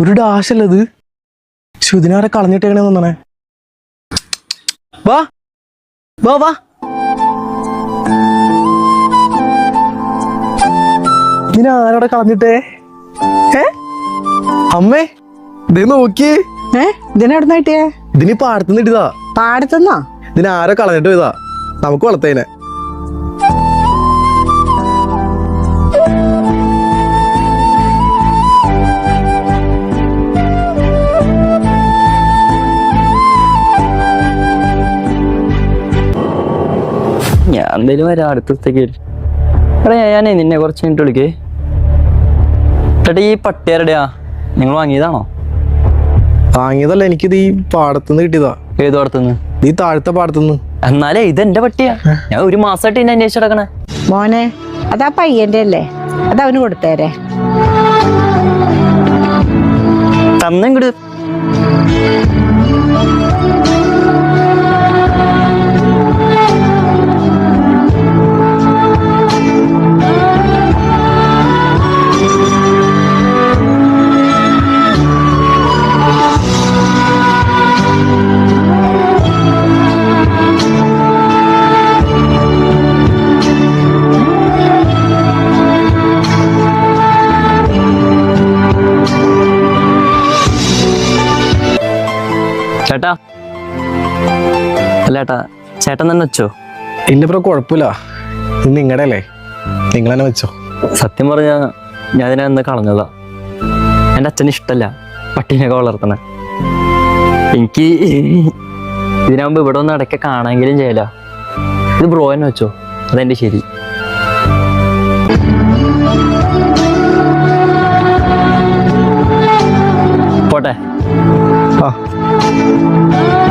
ഒരു ഡാഷല്ലത് ശുദിനാരെ കളഞ്ഞിട്ടേക്കണേ തോന്നണേ? വാ. വാ വാ. ഇതിനെ ആരോടെ കളഞ്ഞിട്ടേ? ഏ അമ്മേ ഇത് നോക്കി ഏ ഇതിനെവിടുന്ന് കിട്ടിയേ? ഇതിന് പാടത്തുനിന്ന് ഇട്ടതാ പാടത്തുന്നാ? ഇതിനെ ആരോ കളഞ്ഞിട്ട് ഇതാ നമുക്ക് വളർത്തേനെ. എന്തായാലും വരാം അടുത്ത ദിവസത്തേക്ക് വരും. എടാ ഞാനേ നിന്നെ കുറച്ച് മിനിറ്റ് വിളിക്കേ. ചേട്ടാ ഈ പട്ടിയാരുടെയാ നിങ്ങൾ വാങ്ങിയതാണോ? വാങ്ങിയതല്ല എനിക്കിത് ഈ പാടത്തുനിന്ന് കിട്ടിയതാ. ഏത് പാടത്തുനിന്ന് ഈ താഴത്തെ പാടത്തുനിന്ന്. എന്നാലേ ഇത് എന്റെ പട്ടിയാ ഞാൻ ഒരു മാസമായിട്ട് എന്നെ അന്വേഷിച്ച് കിടക്കണേ മോനെ അതാ പയ്യന്റെ അല്ലേ? അത് അവന് കൊടുത്തേരെ. തന്നിങ്ങട്. ചേട്ടാ അല്ല ചേട്ടാ ചേട്ടൻ തന്നെ വെച്ചോ? ഇല്ല ബ്രോ കുഴപ്പമില്ല. ഇത് നിങ്ങളുടെ അല്ലേ നിങ്ങൾ തന്നെ വെച്ചോ. സത്യം പറഞ്ഞ ഞാൻ ഇതിനെ അന്ന് കളഞ്ഞതാ. എന്റെ അച്ഛന് ഇഷ്ടല്ല പട്ടിനെ വളർത്തണേ എനിക്ക് ഇതിനാകുമ്പോ ഇവിടെ ഒന്ന് ഇടയ്ക്ക് കാണാമെങ്കിലും ചെയ്യല. ഇത് ബ്രോ തന്നെ വെച്ചോ. അതെന്റെ ശരി. പോട്ടെ. Tchau.